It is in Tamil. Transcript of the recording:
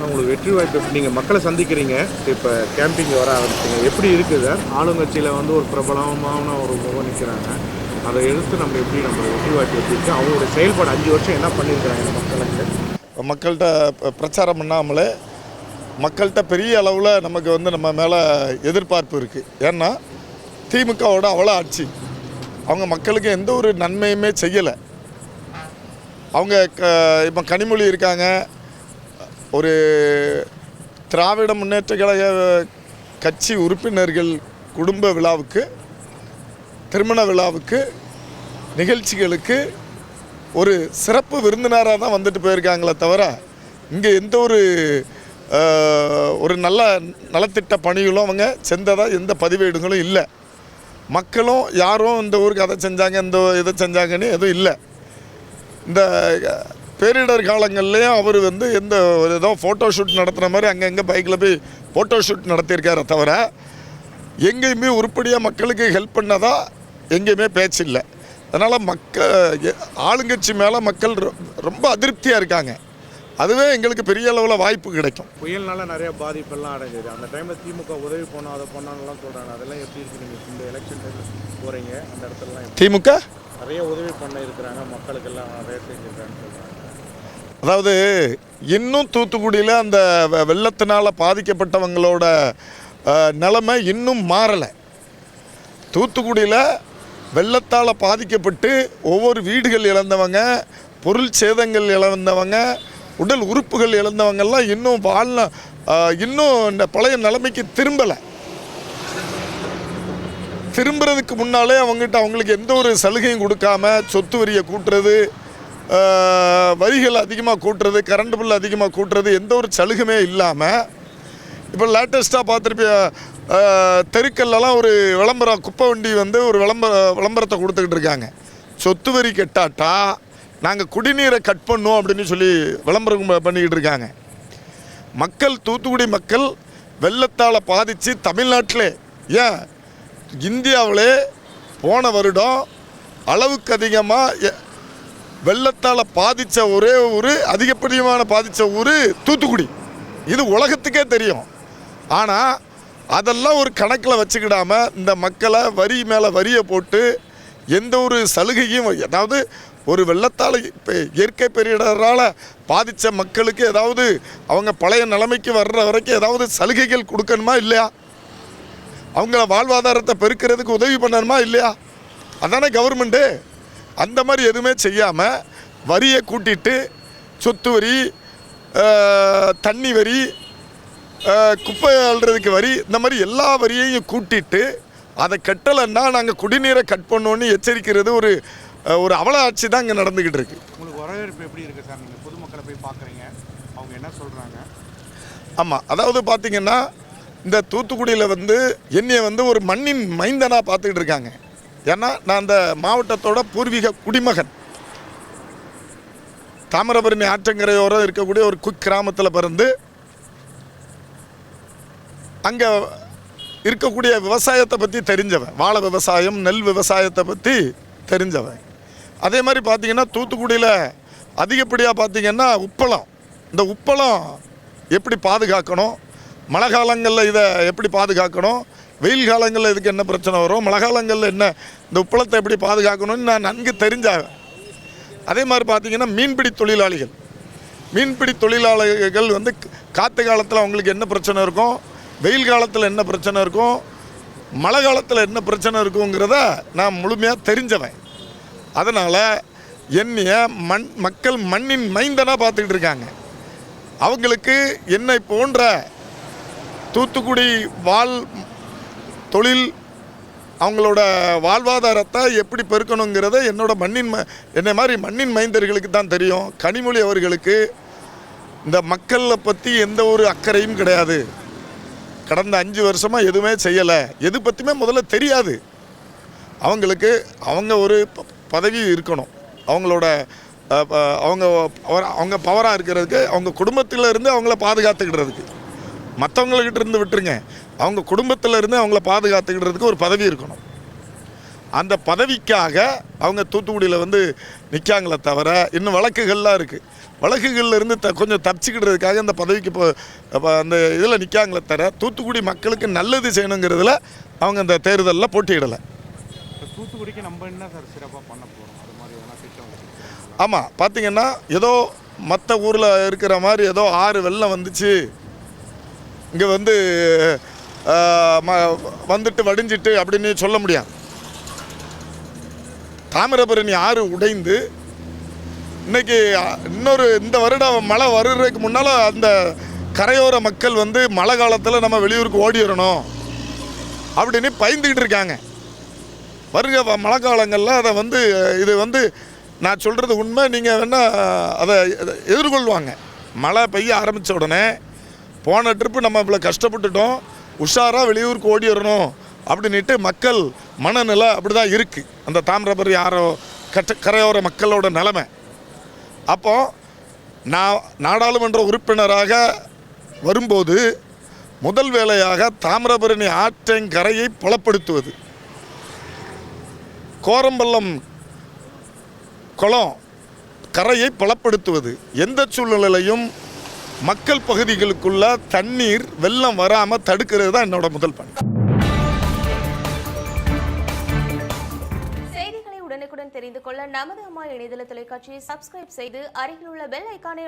உங்களுக்கு வெற்றி வாய்ப்பு எப்படி நீங்கள் மக்களை சந்திக்கிறீங்க. இப்போ கேம்பிங் வர ஆரம்பிச்சிங்க. எப்படி இருக்குது சார்? ஆளுங்கட்சியில் வந்து ஒரு பிரபலமான ஒரு முகம் நிற்கிறாங்க அதை எடுத்து நம்ம எப்படி நம்ம வெற்றி வாய்ப்பு எப்படி இருக்கு அவங்களுடைய செயல்பாடு அஞ்சு வருஷம் என்ன பண்ணியிருக்கிறாங்க மக்களுக்கு? மக்கள்கிட்ட ப- பிரச்சாரம் பண்ணாமலே மக்கள்கிட்ட பெரிய அளவில் நமக்கு வந்து நம்ம மேலே எதிர்பார்ப்பு இருக்குது ஏன்னா திமுகவோட அவ்வளோ ஆட்சி. அவங்க மக்களுக்கு எந்த ஒரு நன்மையுமே செய்யலை. அவங்க க இப்போ கனிமொழி இருக்காங்க. ஒரு திராவிட முன்னேற்ற கழக கட்சி உறுப்பினர்கள் குடும்ப விழாவுக்கு திருமண விழாவுக்கு நிகழ்ச்சிகளுக்கு ஒரு சிறப்பு விருந்தினராக தான் வந்துட்டு போயிருக்காங்களே தவிர இங்கே எந்த ஒரு ஒரு நல்ல நலத்திட்ட பணிகளும் அவங்க செஞ்சதாக எந்த பதிவேடுகளும் இல்லை. மக்களும் யாரும் இந்த ஊருக்கு அதை செஞ்சாங்க இந்த இதை செஞ்சாங்கன்னு எதுவும் இல்லை. இந்த பேரிடர் காலங்கள்லேயும் அவர் வந்து எந்த ஒரு ஏதோ ஃபோட்டோ ஷூட் நடத்துகிற மாதிரி அங்கங்கே பைக்கில் போய் ஃபோட்டோ ஷூட் நடத்தியிருக்காரே தவிர எங்கேயுமே உருப்படியாக மக்களுக்கு ஹெல்ப் பண்ணதா எங்கேயுமே பேச்சு இல்லை. அதனால் மக்க எ- ஆளுங்கட்சி மேலே மக்கள் ரொம்ப அதிருப்தியாக இருக்காங்க. அதுவே எங்களுக்கு பெரிய அளவில் வாய்ப்பு கிடைக்கும். புயல்னால நிறைய பாதிப்பெல்லாம் அடைஞ்சது. அந்த டைமில் திமுக உதவி பண்ணோம் அதை பண்ணாங்கலாம் சொல்கிறாங்க அதெல்லாம் எப்படி இருக்கு நீங்கள் இந்த எலெக்ஷன் டைமில் போகிறீங்க அந்த இடத்துலலாம் திமுக? நிறைய உதவி பண்ண இருக்கிறாங்க மக்களுக்கெல்லாம் நிறைய செஞ்சுருக்காங்கன்னு சொல்கிறாங்க அதாவது இன்னும் தூத்துக்குடியில் அந்த வெ- பாதிக்கப்பட்டவங்களோட நிலைமை இன்னும் மாறலை. தூத்துக்குடியில் வெள்ளத்தால் பாதிக்கப்பட்டு ஒவ்வொரு வீடுகள் இழந்தவங்க பொருள் சேதங்கள் இழந்தவங்க உடல் உறுப்புகள் இழந்தவங்கெல்லாம் இன்னும் வாழ்ந இன்னும் இந்த பழைய நிலைமைக்கு திரும்பலை. திரும்புறதுக்கு முன்னாலே அவங்ககிட்ட அவங்களுக்கு எந்த ஒரு சலுகையும் கொடுக்காம சொத்து வரியை கூட்டுறது வரிகள் அதிகமாக கூட்டுறது கரண்ட் பில் அதிகமாக கூட்டுறது எந்த ஒரு சலுகையுமே இல்லாமல் இப்போ லேட்டஸ்ட்டாக பார்த்துருப்பிய தெருக்கல்லாம் ஒரு விளம்பரம் குப்பை வண்டி வந்து ஒரு விளம்பர விளம்பரத்தை கொடுத்துக்கிட்டு இருக்காங்க. சொத்து வரி கெட்டாட்டா நாங்கள் குடிநீரை கட் பண்ணோம் அப்படின்னு சொல்லி விளம்பரம் பண்ணிக்கிட்டு இருக்காங்க. மக்கள் தூத்துக்குடி மக்கள் வெள்ளத்தால் பாதித்து தமிழ்நாட்டிலே ஏன்? இந்தியாவிலே போன வருடம் அளவுக்கு அதிகமாக வெள்ளத்தால் பாதித்த ஒரே ஊர் அதிகப்படியமான பாதித்த ஊர் தூத்துக்குடி. இது உலகத்துக்கே தெரியும். ஆனால் அதெல்லாம் ஒரு கணக்கில் வச்சுக்கிடாமல் இந்த மக்களை வரி மேலே வரியை போட்டு எந்த ஒரு சலுகையும் அதாவது ஒரு வெள்ளத்தால் இப்போ இயற்கை பேரிடரால் பாதித்த மக்களுக்கு ஏதாவது அவங்க பழைய நிலைமைக்கு வர்ற வரைக்கும் ஏதாவது சலுகைகள் கொடுக்கணுமா இல்லையா? அவங்கள வாழ்வாதாரத்தை பெருக்கிறதுக்கு உதவி பண்ணணுமா இல்லையா? அதானே கவர்மெண்ட்டு அந்த மாதிரி எதுவுமே செய்யாமல் வரியை கூட்டிட்டு சொத்து வரி தண்ணி வரி குப்பை அள்ளுறதுக்கு வரி இந்த மாதிரி எல்லா வரியையும் கூட்டிட்டு அதை கட்டலைன்னா நாங்கள் குடிநீரை கட் பண்ணோன்னு எச்சரிக்கிறது ஒரு ஒரு அவல ஆட்சி தான் இங்கே நடந்துக்கிட்டு இருக்கு. உங்களுக்கு வரவேற்பு எப்படி இருக்குது சார்? நீங்கள் பொதுமக்களை போய் பார்க்குறீங்க. அவங்க என்ன சொல்கிறாங்க ஆமாம் அதாவது பார்த்தீங்கன்னா இந்த தூத்துக்குடியில் வந்து என்னைய வந்து ஒரு மண்ணின் மைந்தனாக பார்த்துக்கிட்டு இருக்காங்க. ஏன்னா நான் அந்த மாவட்டத்தோட பூர்வீக குடிமகன். தாமிரபரணி ஆற்றங்கரையோரம் இருக்கக்கூடிய ஒரு குக் கிராமத்தில் பிறந்து அங்கே இருக்கக்கூடிய விவசாயத்தை பற்றி தெரிஞ்சவன். வாழை விவசாயம் நெல் விவசாயத்தை பற்றி தெரிஞ்சவன். அதே மாதிரி பார்த்திங்கன்னா தூத்துக்குடியில் அதிகப்படியாக பார்த்தீங்கன்னா உப்பளம். இந்த உப்பளம் எப்படி பாதுகாக்கணும்? மழை காலங்களில் இதை எப்படி பாதுகாக்கணும்? வெயில் காலங்களில் இதுக்கு என்ன பிரச்சனை வரும்? மழை காலங்களில் என்ன? இந்த உப்பளத்தை எப்படி பாதுகாக்கணும்னு நான் நன்கு தெரிஞ்சாக. அதே மாதிரி பார்த்தீங்கன்னா மீன்பிடி தொழிலாளிகள். மீன்பிடி தொழிலாளர்கள் வந்து காற்று காலத்தில் அவங்களுக்கு என்ன பிரச்சனை இருக்கும்? வெயில் காலத்தில் என்ன பிரச்சனை இருக்கும்? மழை காலத்தில் என்ன பிரச்சனை இருக்குங்கிறத நான் முழுமையாக தெரிஞ்சவன். அதனால் என்னைய மண் மக்கள் மண்ணின் மைந்தனாக பார்த்துக்கிட்டு இருக்காங்க. அவங்களுக்கு என்னை போன்ற தூத்துக்குடி வாழ் தொழில் அவங்களோட வாழ்வாதாரத்தை எப்படி பெருக்கணுங்கிறத என்னோட மண்ணின் ம என்னை மாதிரி மண்ணின் மைந்தர்களுக்கு தான் தெரியும். கனிமொழி அவர்களுக்கு இந்த மக்களை பற்றி எந்த ஒரு அக்கறையும் கிடையாது. கடந்த அஞ்சு வருஷமாக எதுவுமே செய்யலை. எது பற்றியுமே முதல்ல தெரியாது. அவங்களுக்கு அவங்க ஒரு பதவி இருக்கணும். அவங்களோட அவங்க அவங்க பவராக இருக்கிறதுக்கு அவங்க குடும்பத்தில் இருந்து அவங்கள பாதுகாத்துக்கிடுறதுக்கு மற்றவங்கக்கிட்ட இருந்து விட்டுருங்க. அவங்க குடும்பத்தில் இருந்து அவங்கள பாதுகாத்துக்கிடுறதுக்கு ஒரு பதவி இருக்கணும். அந்த பதவிக்காக அவங்க தூத்துக்குடியில் வந்து நிற்காங்களே தவிர இன்னும் வழக்குகள்லாம் இருக்குது வழக்குகள்ல இருந்து த கொஞ்சம் தப்பிச்சுக்கிடுறதுக்காக அந்த பதவிக்கு இப்போ அந்த இதில் நிற்காங்களே தவிர தூத்துக்குடி மக்களுக்கு நல்லது செய்யணுங்கிறதுல அவங்க அந்த தேர்தலில் போட்டியிடலை. தூத்துக்குடிக்கு நம்ம என்ன சார் சிறப்பாக பண்ண போகிறோம் அது மாதிரி எதனா திட்டம் வச்சிருக்கீங்களா? ஆமாம் பார்த்தீங்கன்னா ஏதோ மற்ற ஊரில் இருக்கிற மாதிரி ஏதோ ஆறு வெள்ளம் வந்துச்சு. இங்கே வந்து வந்துட்டு வடிஞ்சிட்டு அப்படின்னு சொல்ல முடியாது. தாமிரபரணி ஆறு உடைந்து இன்னைக்கு இன்னொரு இந்த வருடம் மழை வருகிறதுக்கு முன்னால் அந்த கரையோர மக்கள் வந்து மழை காலத்தில் நம்ம வெளியூருக்கு ஓடி வரணும் அப்படின்னு பயந்துக்கிட்டு இருக்காங்க. வருக வ- மழை காலங்களில் அதை வந்து இது வந்து நான் சொல்கிறது உண்மை நீங்கள் வேணால் அதை எதிர்கொள்வாங்க. மழை பெய்ய ஆரம்பித்த உடனே போன ட்ரிப்பு நம்ம இவ்வளோ கஷ்டப்பட்டுட்டோம். உஷாராக வெளியூருக்கு ஓடி வரணும் அப்படின்ட்டு மக்கள் மனநிலை அப்படி தான் இருக்குது அந்த தாமிரபரணி ஆரோ கட்ட கரையோர மக்களோட நிலமை. அப்போ நான் நாடாளுமன்ற உறுப்பினராக வரும்போது முதல் வேலையாக தாமிரபரணி ஆற்றங்கரையை புலப்படுத்துவது. கோரம்பள்ளம் குளம் கரையை பலப்படுத்துவது. எந்த சூழ்நிலையிலையும் மக்கள் பகுதிகளுக்குள்ள தண்ணீர் வெள்ளம் வராமல் தடுக்கிறது தான் என்னோட முதல் பணி. செய்திகளை உடனுக்குடன் தெரிந்து கொள்ள நமது அம்மா இணையதள தொலைக்காட்சியை சப்ஸ்கிரைப் செய்து அருகில் உள்ள பெல் ஐக்கானை